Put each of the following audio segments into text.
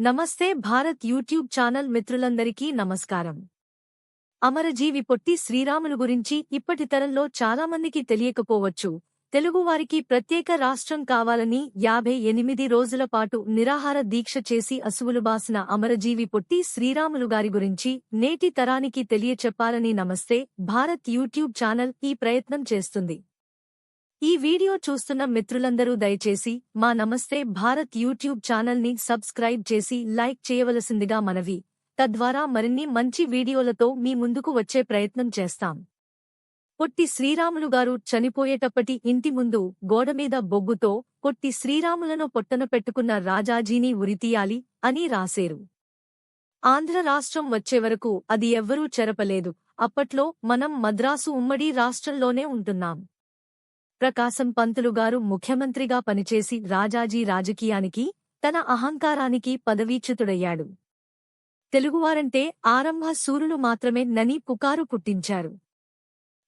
నమస్తే Bharat YouTube channel మిత్రులందరికీ నమస్కారం. అమరజీవి పొట్టి శ్రీరాములు గురించి ఇప్పటి తరంలో చాలామందికి తెలియకపోవచ్చు. తెలుగువారికి ప్రత్యేక రాష్ట్రం కావాలని యాభై ఎనిమిది రోజుల పాటు నిరాహార దీక్ష చేసి అసువులు బాసిన అమరజీవి పొట్టి శ్రీరాములు గారి గురించి నేటి తరానికి తెలియచెప్పాలని నమస్తే భారత్ యూట్యూబ్ ఛానల్ ఈ ప్రయత్నం చేస్తుంది. ఈ వీడియో చూస్తున్న మిత్రులందరూ దయచేసి మా నమస్తే భారత్ యూట్యూబ్ ఛానల్ని సబ్స్క్రైబ్ చేసి లైక్ చేయవలసిందిగా మనవి. తద్వారా మరిన్ని మంచి వీడియోలతో మీ ముందుకు వచ్చే ప్రయత్నం చేస్తాం. పొట్టి శ్రీరాములుగారు చనిపోయేటప్పటి ఇంటి ముందు గోడమీద బొగ్గుతో పొట్టి శ్రీరాములను పొట్టన పెట్టుకున్న రాజాజీని ఉరితీయాలి అని రాసేరు. ఆంధ్ర రాష్ట్రం వచ్చే వరకు అది ఎవ్వరూ చెరపలేదు. అప్పట్లో మనం మద్రాసు ఉమ్మడి రాష్ట్రంలోనే ఉంటున్నాం. ప్రకాశం పంతులు గారు ముఖ్యమంత్రిగా పనిచేసి రాజాజీ రాజకీయానికి తన అహంకారానికి పదవీచ్యుతుడయ్యాడు. తెలుగువారంటే ఆరంభ సూరులు మాత్రమే నని పుకారు పుట్టించారు.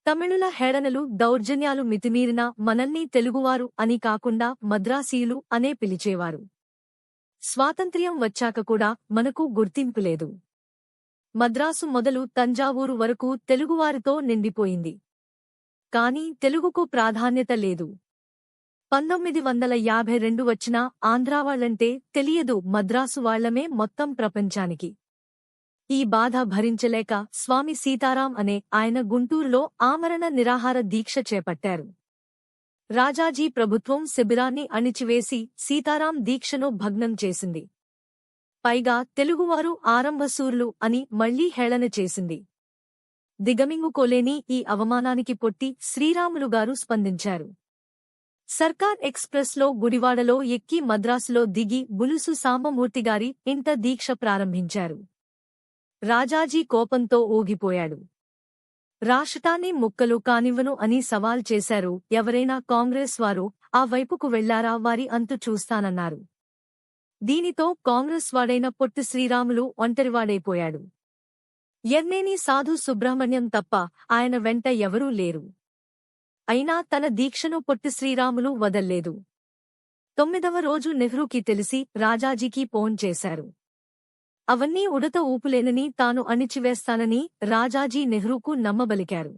తమిళుల హేళనలు దౌర్జన్యాలు మితిమీరిన మనల్ని తెలుగువారు అని కాకుండా మద్రాసీయులు అనే పిలిచేవారు. స్వాతంత్ర్యం వచ్చాక కూడా మనకు గుర్తింపు లేదు. మద్రాసు మొదలు తంజావూరు వరకు తెలుగువారితో నిండిపోయింది. కాని తెలుగుకు ప్రాధాన్యత లేదు. పంతొమ్మిది వందల యాభై రెండు వచ్చిన ఆంధ్రావాళ్ళంటే తెలియదు మద్రాసు వాళ్ళమే మొత్తం ప్రపంచానికి. ఈ బాధ భరించలేక స్వామి సీతారాం అనే ఆయన గుంటూరులో ఆమరణ నిరాహార దీక్ష చేపట్టారు. రాజాజీ ప్రభుత్వం శిబిరాన్ని అణిచివేసి సీతారాం దీక్షను భగ్నం చేసింది. పైగా తెలుగువారు ఆరంభసూర్లు అని మళ్ళీ హేళన చేసింది. దిగమింగుకోలేని ఈ అవమానానికి పొట్టి శ్రీరాములు గారు స్పందించారు. సర్కార్ ఎక్స్ప్రెస్లో గుడివాడలో ఎక్కి మద్రాసులో దిగి బులుసు సాంబమూర్తిగారి ఇంట దీక్ష ప్రారంభించారు. రాజాజీ కోపంతో ఊగిపోయాడు. రాష్ట్రాన్ని ముక్కలు కానివ్వను అని సవాల్ చేశారు ఎవరైనా కాంగ్రెస్ వారు ఆ వైపుకు వెళ్ళారా వారి అంతు చూస్తానన్నారు. దీనితో కాంగ్రెస్ వాడైన పొట్టి శ్రీరాములు ఒంటరివాడైపోయాడు. ఎర్నేని సాధు సుబ్రహ్మణ్యం తప్ప ఆయన వెంట ఎవరూ లేరు. అయినా తన దీక్షను పొట్టి శ్రీరాములు వదల్లేదు. తొమ్మిదవ రోజు నెహ్రూకి తెలిసి రాజాజీకి ఫోన్ చేశారు. అవన్నీ ఉడత ఊపులేనని తాను అణిచివేస్తానని రాజాజీ నెహ్రూకు నమ్మబలికారు.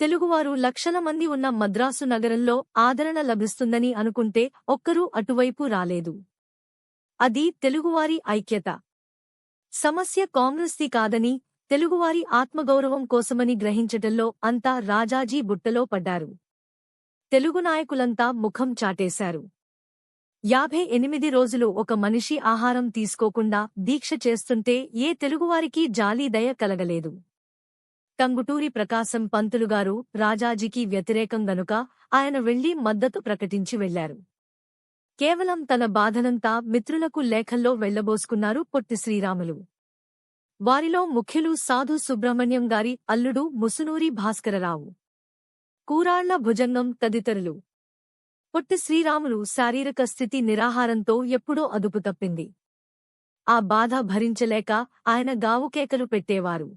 తెలుగువారు లక్షల మంది ఉన్న మద్రాసు నగరంలో ఆదరణ లభిస్తుందని అనుకుంటే ఒక్కరూ అటువైపు రాలేదు. అది తెలుగువారి ఐక్యత. సమస్య కాంగ్రెస్ది కాదని తెలుగువారి ఆత్మగౌరవం కోసమని గ్రహించటంలో అంతా రాజాజీ బుట్టలో పడ్డారు. తెలుగు నాయకులంతా ముఖం చాటేశారు. యాభై ఎనిమిది రోజులు ఒక మనిషి ఆహారం తీసుకోకుండా దీక్ష చేస్తుంటే ఏ తెలుగువారికి జాలీ దయ కలగలేదు. టంగుటూరి ప్రకాశం పంతులుగారు రాజాజీకి వ్యతిరేకం గనుక ఆయన వెళ్ళి మద్దతు ప్రకటించి వెళ్ళారు కేవలం తన బాధనంతా మిత్రులకు లేఖల్లో వెళ్ళబోసుకున్నారు పొట్టి శ్రీరాములు. వారిలో ముఖ్యులు సాధు సుబ్రహ్మణ్యం గారి అల్లుడు ముసునూరి భాస్కరరావు. కూరాళ్ళ భుజంగం తదితరులు. పొట్టి శ్రీరాములు శారీరక స్థితి నిరాహారంతో ఎప్పుడో అదుపు తప్పింది. ఆ బాధ భరించలేక ఆయన గావుకేకలు పెట్టేవారు.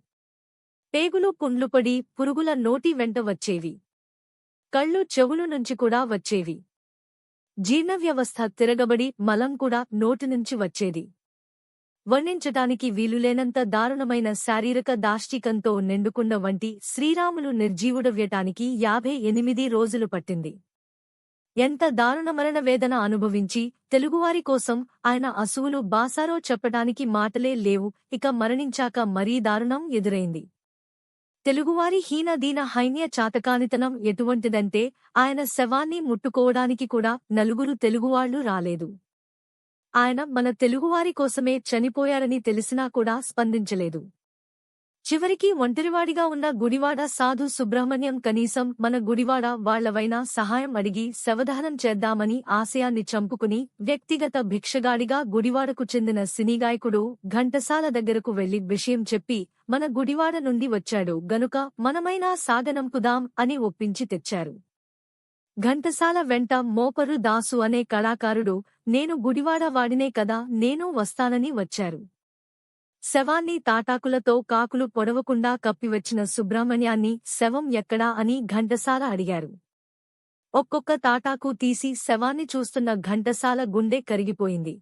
పేగులు పుండ్లుపడి పురుగుల నోటి వెంట వచ్చేవి. కళ్ళు చెవులు నుంచి కూడా వచ్చేవి. జీర్ణవ్యవస్థ తిరగబడి మలం కూడా నోటి నుంచి వచ్చేది. వర్ణించటానికి వీలులేనంత దారుణమైన శారీరక దాష్టికంతో నిండుకున్న వంటి శ్రీరాములు నిర్జీవుడవ్యటానికి యాభై ఎనిమిది రోజులు పట్టింది. ఎంత దారుణమరణ వేదన అనుభవించి తెలుగువారి కోసం ఆయన అసువులు బాసారో చెప్పటానికి మాటలే లేవు ఇక మరణించాక మరీ దారుణం ఎదురైంది. తెలుగువారి హీనదీన హైన్య చాతకానితనం ఎటువంటిదంటే ఆయన శవాన్ని ముట్టుకోవడానికి కూడా నలుగురు తెలుగువాళ్ళు రాలేదు. ఆయన మన తెలుగువారి కోసమే చనిపోయారని తెలిసినా కూడా స్పందించలేదు. చివరికి ఒంటరివాడిగా ఉన్న గుడివాడ సాధు సుబ్రహ్మణ్యం కనీసం మన గుడివాడ వాళ్ళవైనా సహాయం అడిగి శవదహనం చేద్దామని ఆశయాన్ని చంపుకుని వ్యక్తిగత భిక్షగాడిగా గుడివాడకు చెందిన సినీగాయకుడు ఘంటసాల దగ్గరకు వెళ్ళి విషయం చెప్పి మన గుడివాడ నుండి వచ్చాడు. గనుక మనమైనా సాగనంపుదాం అని ఒప్పించి తెచ్చారు. ఘంటసాల వెంట మోపరు దాసు అనే కళాకారుడు నేను గుడివాడ వాడినే కదా నేను వస్తానని వచ్చారు. శవాన్ని తాటాకులతో కాకులు పొడవకుండా కప్పివచ్చిన సుబ్రహ్మణ్యాన్ని శవం ఎక్కడా అని ఘంటసాల అడిగారు. ఒక్కొక్క తాటాకు తీసి శవాన్ని చూస్తున్న ఘంటసాల గుండె కరిగిపోయింది.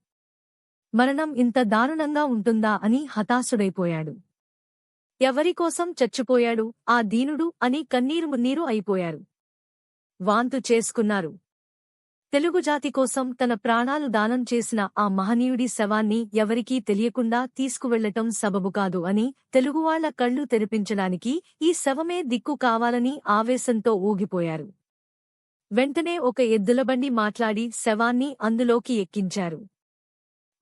మరణం ఇంత దారుణంగా ఉంటుందా అని హతాశుడైపోయాడు. ఎవరికోసం చచ్చిపోయాడు? ఆ దీనుడు అని కన్నీరు మున్నీరు అయిపోయారు. వాంతు చేసుకున్నారు తెలుగు జాతి కోసం తన ప్రాణాలు దానం చేసిన ఆ మహనీయుడి శవాన్ని ఎవరికీ తెలియకుండా తీసుకువెళ్ళటం సబబు కాదు అని తెలుగువాళ్ళ కళ్ళు తెరిపించడానికి ఈ శవమే దిక్కు కావాలని ఆవేశంతో ఊగిపోయారు. వెంటనే ఒక ఎద్దులబండి మాట్లాడి శవాన్ని అందులోకి ఎక్కించారు.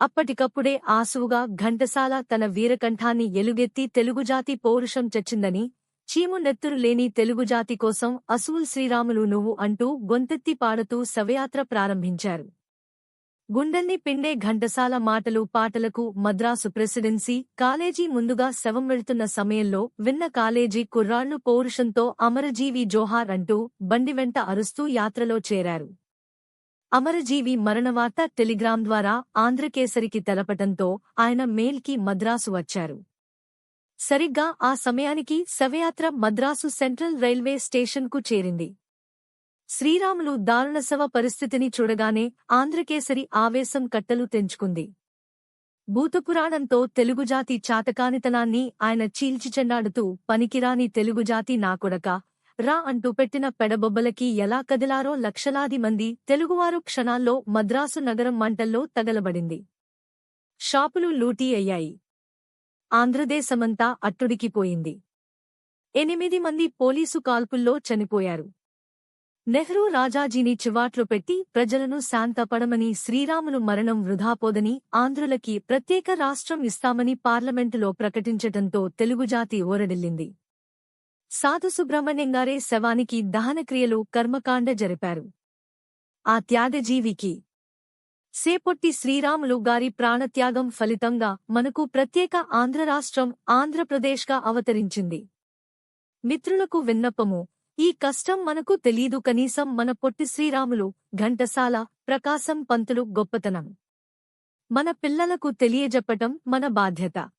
అప్పటికప్పుడే ఆసువుగా ఘంటసాల తన వీరకంఠాన్ని ఎలుగెత్తి తెలుగుజాతి పౌరుషం చచ్చిందని చీము నెత్తురు లేని తెలుగుజాతి కోసం అసూల్ శ్రీరాములు నువ్వు అంటూ గొంతెత్తి పాడుతూ శవయాత్ర ప్రారంభించారు. గుండెల్ని పిండే ఘంటసాల మాటలు పాటలకు మద్రాసు ప్రెసిడెన్సీ కాలేజీ ముందుగా శవం వెళ్తున్న సమయంలో విన్న కాలేజీ కుర్రాళ్ళు పౌరుషంతో అమరజీవి జోహార్ అంటూ బండి వెంట అరుస్తూ యాత్రలో చేరారు. అమరజీవి మరణవార్త టెలిగ్రామ్ ద్వారా ఆంధ్రకేసరికి తెలపటంతో ఆయన మేల్కి మద్రాసు వచ్చారు. సరిగ్గా ఆ సమయానికి శవయాత్ర మద్రాసు సెంట్రల్ రైల్వే స్టేషన్కు చేరింది. శ్రీరాములు దారుణశవ పరిస్థితిని చూడగానే ఆంధ్రకేసరి ఆవేశం కట్టలు తెంచుకుంది. భూతపురాణంతో తెలుగుజాతి చాతకానితనాన్ని ఆయన చీల్చిచెండాడుతూ పనికిరాని తెలుగుజాతి నాకొడక రా అంటూ పెట్టిన పెడబొబ్బలకి ఎలా కదిలారో లక్షలాది మంది తెలుగువారు క్షణాల్లో మద్రాసు నగరం మంటల్లో తగలబడింది. షాపులు లూటీ అయ్యాయి. ఆంధ్రదేశమంతా అట్టుడికిపోయింది. ఎనిమిది మంది పోలీసు కాల్పుల్లో చనిపోయారు. నెహ్రూ రాజాజీని చివాట్లు పెట్టి ప్రజలను శాంతపడమని శ్రీరాములు మరణం వృధాపోదని ఆంధ్రులకి ప్రత్యేక రాష్ట్రం ఇస్తామని పార్లమెంటులో ప్రకటించటంతో తెలుగుజాతి ఓరడిల్లింది సాధు సుబ్రహ్మణ్యంగారే శవానికి దహనక్రియలు కర్మకాండ జరిపారు. ఆ త్యాగజీవికి సేపొట్టి శ్రీరాములు గారి ప్రాణత్యాగం ఫలితంగా మనకు ప్రత్యేక ఆంధ్ర రాష్ట్రం ఆంధ్రప్రదేశ్గా అవతరించింది. మిత్రులకు విన్నపము ఈ కష్టం మనకు తెలీదు కనీసం మన పొట్టి శ్రీరాములు ఘంటసాల ప్రకాశం పంతులు గొప్పతనం. మన పిల్లలకు తెలియజెప్పటం మన బాధ్యత.